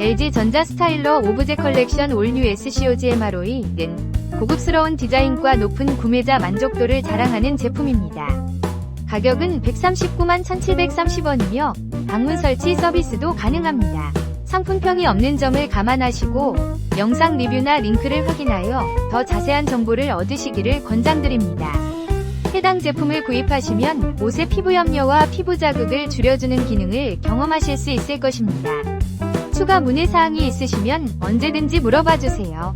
LG 전자 스타일러 오브제 컬렉션 올뉴 SCOG MROE는 고급스러운 디자인과 높은 구매자 만족도를 자랑하는 제품입니다. 가격은 139만 1730원이며 방문 설치 서비스도 가능합니다. 상품평이 없는 점을 감안하시고 영상 리뷰나 링크를 확인하여 더 자세한 정보를 얻으시기를 권장드립니다. 해당 제품을 구입하시면 옷의 피부 염려와 피부 자극을 줄여주는 기능을 경험하실 수 있을 것입니다. 추가 문의 사항이 있으시면 언제든지 물어봐 주세요.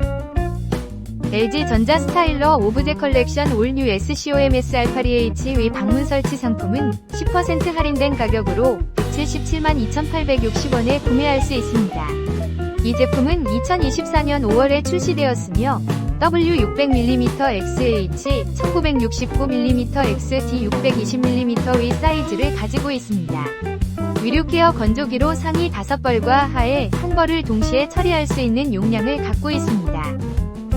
LG 전자 스타일러 오브제 컬렉션 올뉴 SCOMS 알파리H 의 방문 설치 상품은 10% 할인된 가격으로 177만 2,860원에 구매할 수 있습니다. 이 제품은 2024년 5월에 출시되었으며 W600mm XH, 1969mm XD 620mm의 사이즈를 가지고 있습니다. 위류케어 건조기로 상위 5벌과 하에 한 벌을 동시에 처리할 수 있는 용량을 갖고 있습니다.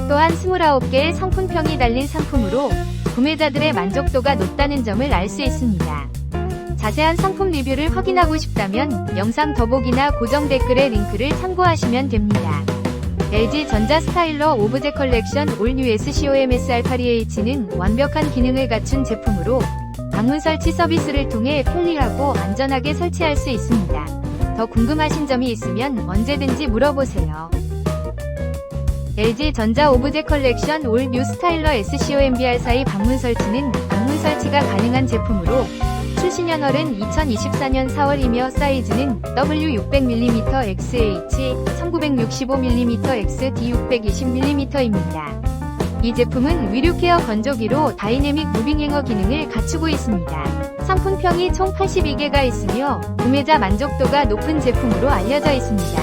또한 29개의 상품평이 달린 상품으로 구매자들의 만족도가 높다는 점을 알 수 있습니다. 자세한 상품 리뷰를 확인하고 싶다면 영상 더보기나 고정 댓글의 링크를 참고하시면 됩니다. LG 전자 스타일러 오브제 컬렉션 올뉴 SCOMS 알파리H는 완벽한 기능을 갖춘 제품으로 방문 설치 서비스를 통해 편리하고 안전하게 설치할 수 있습니다. 더 궁금하신 점이 있으면 언제든지 물어보세요. LG 전자 오브제 컬렉션 올 뉴 스타일러 SCOMBR 사이 방문 설치는 방문 설치가 가능한 제품으로 출시년월은 2024년 4월이며 사이즈는 W600mm XH, 1965mm XD 620mm입니다. 이 제품은 위류케어 건조기로 다이내믹 무빙행어 기능을 갖추고 있습니다. 상품평이 총 82개가 있으며 구매자 만족도가 높은 제품으로 알려져 있습니다.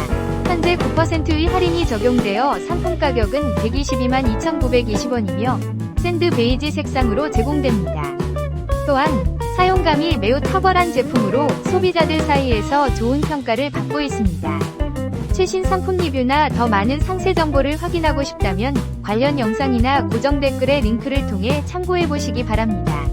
현재 9%의 할인이 적용되어 상품 가격은 122만 2,920원이며 샌드 베이지 색상으로 제공됩니다. 또한 사용감이 매우 탁월한 제품으로 소비자들 사이에서 좋은 평가를 받고 있습니다. 최신 상품 리뷰나 더 많은 상세 정보를 확인하고 싶다면 관련 영상이나 고정 댓글의 링크를 통해 참고해 보시기 바랍니다.